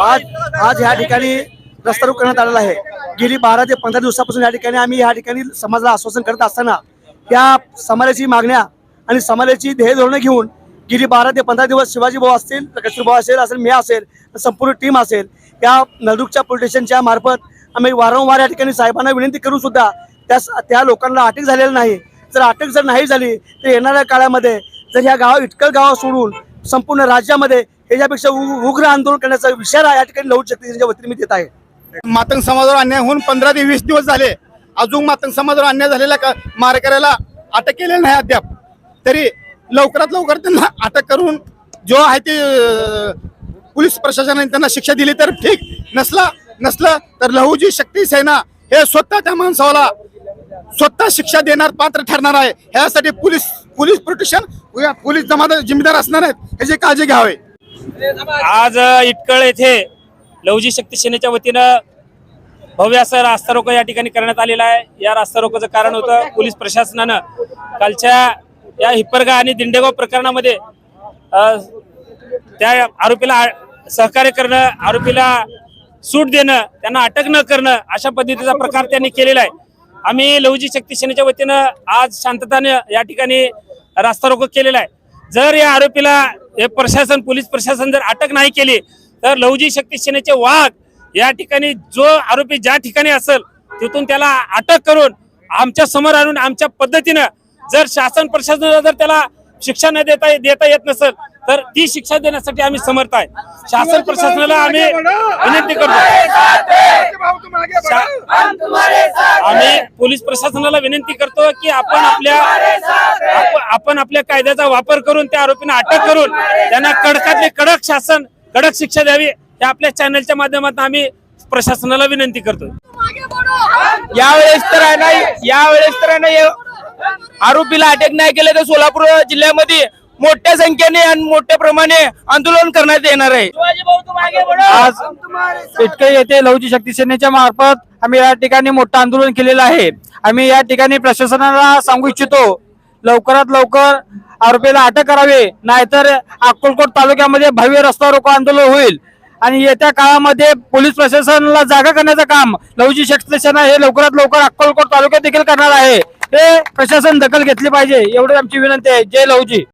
आज आज ह्या ठिकाणी रस्ता करण्यात आलेला आहे. गेली बारा ते पंधरा दिवसापासून या ठिकाणी आम्ही या ठिकाणी समाजाला आश्वासन करत असताना त्या समाजाची मागण्या आणि समाजाची ध्येय धोरणं घेऊन गेली बारा ते पंधरा दिवस शिवाजी भाऊ असतील कस्तूर भाऊ असेल असेल मी असेल संपूर्ण टीम असेल त्या नळदुर्गच्या पोलीस स्टेशनच्या मार्फत आम्ही वारंवार या ठिकाणी साहेबांना विनंती करून सुद्धा त्या त्या लोकांना अटक झालेली नाही. जर अटक जर नाही झाली तर येणाऱ्या काळामध्ये जर ह्या गाव इटकल गाव सोडून संपूर्ण राज्यामध्ये याच्यापेक्षा उग्र आंदोलन करण्याचा इशारा या ठिकाणी लवू शक्तीच्या वतीने मी देत आहे. मातंग समाजावर अन्याय होऊन पंधरा ते वीस दिवस झाले. अजून मातंग समाजावर अन्याय झालेला का? अटक केलेली नाही अद्याप. तरी लवकरात लवकर त्यांना अटक करून जो आहे ते पोलीस प्रशासनाने त्यांना शिक्षा दिली तर ठीक. नसला नसलं तर लहूजी शक्ती सेना हे स्वतः त्या माणसाला स्वतः शिक्षा देणार पात्र ठरणार आहे. ह्यासाठी पोलीस पोलीस प्रोटेक्शन पोलीस जमादार जिम्मेदार असणार आहेत ह्याची काळजी घ्यावे. आज इटकळ येथे लवजी शक्ती सेनेच्या वतीनं भव्य असं रास्ता रोको या ठिकाणी करण्यात आलेला आहे. या रास्ता रोकोचं कारण होतं पोलीस प्रशासनानं कालच्या या हिप्परगा आणि दिंडेगाव प्रकरणामध्ये त्या आरोपीला सहकार्य करणं आरोपीला सूट देणं त्यांना अटक न करणं अशा पद्धतीचा प्रकार त्यांनी केलेला आहे. आम्ही लवजी शक्ती सेनेच्या वतीनं आज शांतताने या ठिकाणी रास्ता रोको केलेला आहे. जर या आरोपीला हे प्रशासन पोलीस प्रशासन जर अटक नाही केली तर लवजी शक्ती सेनेचे वाघ या ठिकाणी जो आरोपी ज्या ठिकाणी असेल तिथून त्याला अटक करून आमच्यासमोर आणून आमच्या पद्धतीनं जर शासन प्रशासनाला जर त्याला शिक्षा न देता देता येत नसेल तर ती शिक्षा देण्यासाठी आम्ही समर्थ आहे. शासन प्रशासनाला आम्ही विनंती करतो शा- आम्ही पोलीस प्रशासनाला विनंती करतो की आपण आपल्या आपण आपल्या कायद्याचा वापर करून त्या आरोपींना अटक करून त्यांना कडकातले कडक शासन कडक शिक्षा द्यावी हे आपल्या चॅनलच्या माध्यमातून आम्ही प्रशासनाला विनंती करतो यावेळेस तर आहे ना यावेळेस तर आहे ना आरोपीला अटक नाही केलं तर सोलापूर जिल्ह्यामध्ये मोठ्या संख्येने आणि मोठ्या प्रमाणे आंदोलन करण्यात येणार आहे. आज इटके येथे लवची शक्ती सेनेच्या मार्फत आम्ही या ठिकाणी मोठं आंदोलन केलेलं आहे. आम्ही या ठिकाणी प्रशासनाला सांगू इच्छितो लवकरात लवकर आरोपीला अटक करावी नाहीतर अक्कलकोट तालुक्यामध्ये भव्य रस्ता रोको आंदोलन होईल. आणि येत्या काळामध्ये पोलीस प्रशासनाला जागा करण्याचं काम लवची शक्ती सेना हे लवकरात लवकर अक्कलकोट तालुक्यात देखील करणार आहे. हे प्रशासन दखल घेतली पाहिजे एवढी आमची विनंती आहे. जय लवजी